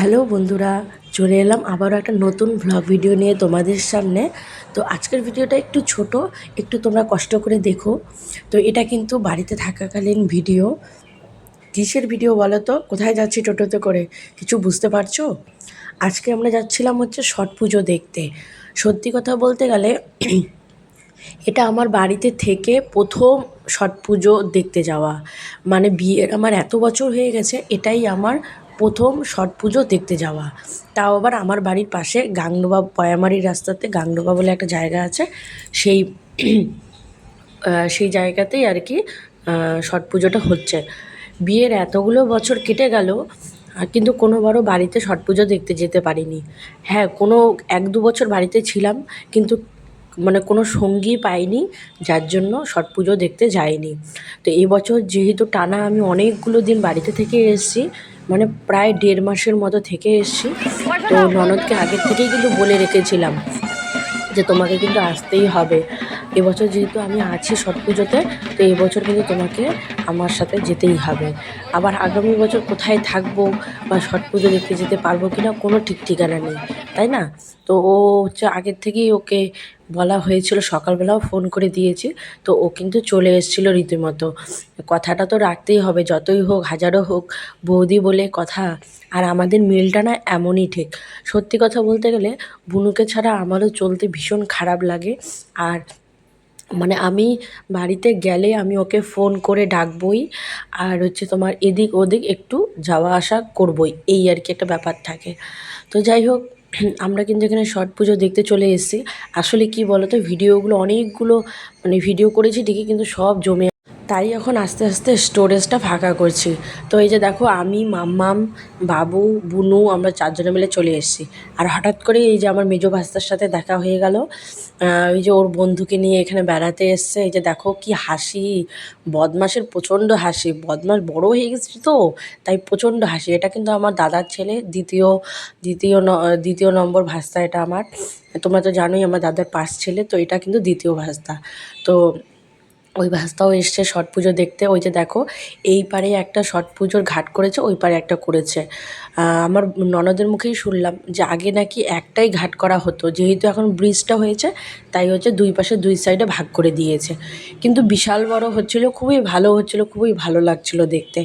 Hello বন্ধুরা, চলে এলাম আবারও একটা নতুন ভ্লগ ভিডিও নিয়ে তোমাদের সামনে। তো আজকের ভিডিওটা একটু ছোট, একটু তোমরা কষ্ট করে দেখো। তো এটা কিন্তু বাড়িতে থাকাকালীন ভিডিও কিসের ভিডিও বলো তো? কোথায় যাচ্ছি টোটোতে করে? কিছু বুঝতে পারছ? আজকে আমরা যাচ্ছিলাম হচ্ছে ছট পুজো দেখতে। সত্যি কথা বলতে গেলে, এটা আমার বাড়িতে থেকে প্রথম ছট পুজো দেখতে যাওয়া। মানে বিয়ের আমার এত বছর হয়ে গেছে, এটাই আমার প্রথম ছট পুজো দেখতে যাওয়া। তাও আবার আমার বাড়ির পাশে গাংডোবা পয়ামারির রাস্তাতে গাংডোবা বলে একটা জায়গা আছে, সেই সেই জায়গাতেই আর কি ছট পুজোটা হচ্ছে। বিয়ের এতগুলো বছর কেটে গেল কিন্তু কোনোবারও বাড়িতে ছট পুজো দেখতে যেতে পারিনি। হ্যাঁ কোনো এক দু বছর বাড়িতে ছিলাম, কিন্তু মানে কোনো সঙ্গী পাইনি, যার জন্য ছট পুজো দেখতে যাইনি। তো এই বছর যেহেতু টানা আমি অনেকগুলো দিন বাড়িতে থেকে এসেছি মানে প্রায় দেড় মাসের মতো থেকে এসছি। তো ননদকে আগের থেকেই কিন্তু বলে রেখেছিলাম যে তোমাকে কিন্তু আসতেই হবে। এবছর যেহেতু আমি আছি ছট পুজোতে তো এবছর কিন্তু তোমাকে আমার সাথে যেতেই হবে। আবার আগামী বছর কোথায় থাকব বা ছট পুজো দেখতে যেতে পারব কি না কোনো ঠিক ঠিকানা নেই। তাই না? তো ও হচ্ছে আগের থেকেই ওকে বলা হয়েছিল, সকালবেলাও ফোন করে দিয়েছি। তো ও কিন্তু চলে এসেছিল রীতিমতো। কথাটা তো রাখতেই হবে, যতই হোক, হাজারো হোক, বৌদি বলে কথা। আর আমাদের মিলটা না এমনই ঠিক। সত্যি কথা বলতে গেলে, বুনুকে ছাড়া আমারও চলতে ভীষণ খারাপ লাগে। আর মানে আমি বাড়িতে গেলে আমি ওকে ফোন করে ডাকবই। আর হচ্ছে তোমার এদিক ওদিক একটু যাওয়া আসা করবই। এই আর কি একটা ব্যাপার থাকে। তো যাই হোক আমরা কিন্তু এখানে ছট পুজো দেখতে চলে এসেছি। আসলে কি বলতো, ভিডিওগুলো অনেকগুলো মানে ভিডিও করেছি ঠিকই, কিন্তু সব জমে তাই এখন আস্তে আস্তে স্টোরেজটা ফাঁকা করছি। তো এই যে দেখো, আমি, মাম্মাম, বাবু, বুনু, আমরা চারজনে মিলে চলে এসেছি। আর হঠাৎ করে এই যে আমার মেজো ভাস্তার সাথে দেখা হয়ে গেল। ওই যে ওর বন্ধুকে নিয়ে এখানে বেড়াতে এসছে। এই যে দেখো কি হাসি বদমাসের প্রচণ্ড হাসি। বদমাস বড় হয়ে গেছি তো, তাই প্রচণ্ড হাসি। এটা কিন্তু আমার দাদার ছেলে, দ্বিতীয় দ্বিতীয় দ্বিতীয় নম্বর ভাস্তা এটা আমার। তোমরা তো জানোই আমার দাদার পাশ ছেলে, তো এটা কিন্তু দ্বিতীয় ভাস্তা। তো ওই ভাস্তাও এসছে ছট পুজো দেখতে। ওই যে দেখো, এই পারে একটা ছট পুজোর ঘাট করেছে, ওই পারে একটা করেছে। আমার ননদের মুখেই শুনলাম যে আগে নাকি একটাই ঘাট করা হতো, যেহেতু এখন ব্রিজটা হয়েছে, তাই হচ্ছে দুই পাশে দুই সাইডে ভাগ করে দিয়েছে। কিন্তু বিশাল বড় হচ্ছিল, খুবই ভালো হচ্ছিল, খুবই ভালো লাগছিল দেখতে।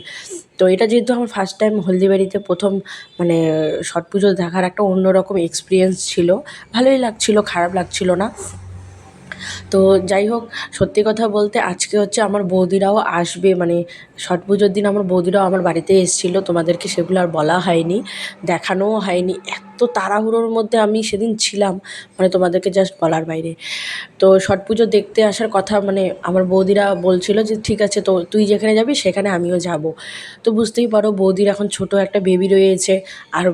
তো এটা যেহেতু আমার ফার্স্ট টাইম হলদিবাড়িতে প্রথম মানে ছট পুজো দেখার একটা অন্যরকম এক্সপিরিয়েন্স ছিল, ভালোই লাগছিল, খারাপ লাগছিল না। তো যাই হোক, সত্যি কথা বলতে আজকে হচ্ছে আমার বৌদিরাও আসবে মানে ছট পুজোর দিন আমার বৌদিরাও আমার বাড়িতে এসেছিল, তোমাদেরকে সেগুলো আর বলা হয়নি, দেখানোও হয়নি। এত তাড়াহুড়োর মধ্যে আমি সেদিন ছিলাম মানে তোমাদেরকে জাস্ট বলার বাইরে। তো ছট পুজো দেখতে আসার কথা মানে আমার বৌদিরা বলছিল যে, ঠিক আছে, তো তুই যেখানে যাবি সেখানে আমিও যাব। তো বুঝতেই পারো, বৌদির এখন ছোট একটা বেবি রয়েছে, আর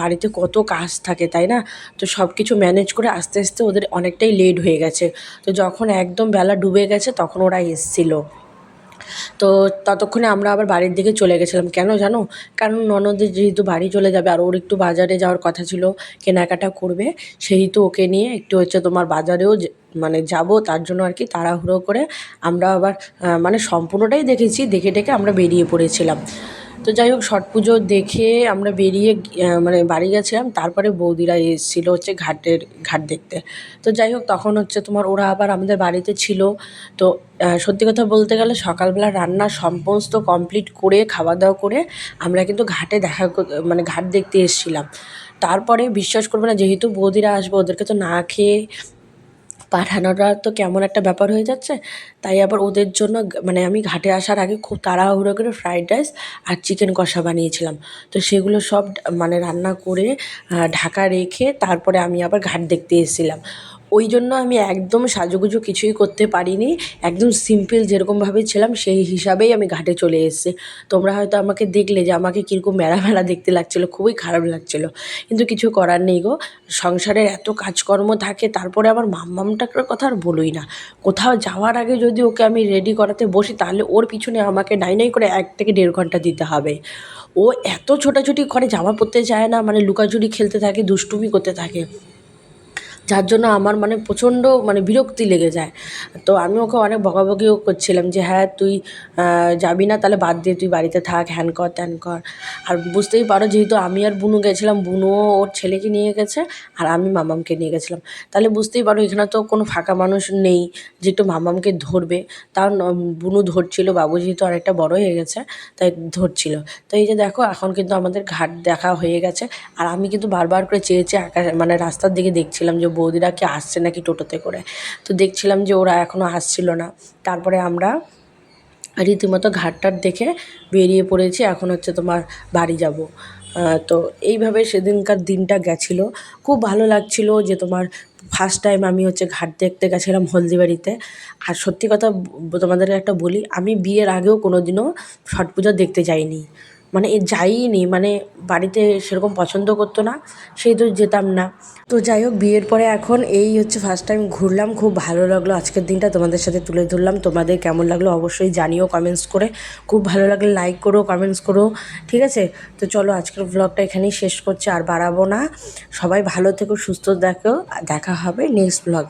বাড়িতে কত কাজ থাকে, তাই না? তো সব কিছু ম্যানেজ করে আস্তে আস্তে ওদের অনেকটাই লেট হয়ে গেছে। তো যখন একদম বেলা ডুবে গেছে তখন ওরা এসেছিল। তো ততক্ষণে আমরা আবার বাড়ির দিকে চলে গেছিলাম। কেন জানো? কারণ ননদের যেহেতু বাড়ি চলে যাবে আর ওর একটু বাজারে যাওয়ার কথা ছিল, কেনাকাটা করবে, সেহেতু ওকে নিয়ে একটু হচ্ছে তোমার বাজারেও মানে যাব, তার জন্য আর কি তাড়াহুড়ো করে আমরা আবার মানে সম্পূর্ণটাই দেখেছি, দেখে দেখে আমরা বেরিয়ে পড়েছিলাম। তো যাই হোক, ছট পুজো দেখে আমরা বেরিয়ে মানে বাড়ি গেছিলাম। তারপরে বৌদিরা এসেছিল হচ্ছে ঘাটের, ঘাট দেখতে। তো যাই হোক, তখন হচ্ছে তোমার ওরা আবার আমাদের বাড়িতে ছিল। তো সত্যি কথা বলতে গেলে সকালবেলা রান্না সমস্ত কমপ্লিট করে খাওয়া দাওয়া করে আমরা কিন্তু ঘাটে দেখা মানে ঘাট দেখতে এসেছিলাম। তারপরে বিশ্বাস করবে না, যেহেতু বৌদিরা আসবে, ওদেরকে তো না খেয়ে পাঠানোটা তো কেমন একটা ব্যাপার হয়ে যাচ্ছে। তাই আবার ওদের জন্য মানে আমি ঘাটে আসার আগে খুব তাড়াহুড়ো করে ফ্রাইড রাইস আর চিকেন কষা বানিয়েছিলাম। তো সেগুলো সব মানে রান্না করে ঢাকা রেখে তারপরে আমি আবার ঘাট দেখতে এসেছিলাম। ওই জন্য আমি একদম সাজুগুজু কিছুই করতে পারিনি। একদম সিম্পল যেরকমভাবে ছিলাম, সেই হিসাবেই আমি ঘাটে চলে এসেছি। তোমরা হয়তো আমাকে দেখলে যে আমাকে কীরকম মেলা মেলা দেখতে লাগছিল, খুবই খারাপ লাগছিল। কিন্তু কিছু করার নেই গো। সংসারের এত কাজকর্ম থাকে, তারপরে আমার মাম্মামটার কথা আর বলোই না। কোথাও যাওয়ার আগে যদি ওকে আমি রেডি করাতে বসি, তাহলে ওর পিছনে আমাকে নাই নাই করে এক থেকে দেড় ঘণ্টা দিতে হবে। ও এত ছোটাছুটি করে জামা পরতে চায় না মানে লুকাচুরি খেলতে থাকে, দুষ্টুমি করতে থাকে। যার জন্য আমার মানে প্রচণ্ড মানে বিরক্তি লেগে যায়। তো আমি ওকে অনেক বকাবকিও করছিলাম যে হ্যাঁ তুই যাবি না, তাহলে বাদ দিয়ে তুই বাড়িতে থাক, হ্যান কর, ত্যান কর। আর বুঝতেই পারো যেহেতু আমি আর বুনু গেছিলাম, বুনুও ওর ছেলেকে নিয়ে গেছে আর আমি মামামকে নিয়ে গেছিলাম। তাহলে বুঝতেই পারো এখানে তো কোনো ফাঁকা মানুষ নেই যে একটু মামামকে ধরবে। তার বুনু ধরছিল, বাবু যেহেতু অনেকটা বড় হয়ে গেছে, তাই ধরছিল। তো এই যে দেখো, এখন কিন্তু আমাদের ঘাট দেখা হয়ে গেছে। আর আমি কিন্তু বারবার করে চেয়েছি আকাশ মানে রাস্তার দিকে দেখছিলাম যে বৌদিরা কি আসছে নাকি টোটোতে করে? তো দেখছিলাম যে ওরা এখনও আসছিল না। তারপরে আমরা রীতিমতো ঘাটটার দেখে বেরিয়ে পড়েছি। এখন হচ্ছে তোমার বাড়ি যাব। তো এইভাবে সেদিনকার দিনটা গেছিল। খুব ভালো লাগছিল যে তোমার ফার্স্ট টাইম আমি হচ্ছে ঘাট দেখতে গেছিলাম হলদিবাড়িতে। আর সত্যি কথা তোমাদেরকে একটা বলি, আমি বিয়ের আগেও কোনো দিনও ছট পুজো দেখতে যাইনি। মানে এ যাইনি মানে বাড়িতে সেরকম পছন্দ করতো না, সেই তো যেতাম না। তো যাই হোক, বিয়ের পরে এখন এই হচ্ছে ফার্স্ট টাইম ঘুরলাম, খুব ভালো লাগল আজকের দিনটা, তোমাদের সাথে তুলে ধরলাম। তোমাদের কেমন লাগল অবশ্যই জানিও কমেন্টস করে। খুব ভালো লাগলে লাইক করো কমেন্টস করো, ঠিক আছে? তো চলো আজকের ব্লগটা এখানেই শেষ করছি, আর বাড়াবো না। সবাই ভালো থেকো, সুস্থ দেখো দেখা হবে নেক্সট ব্লগ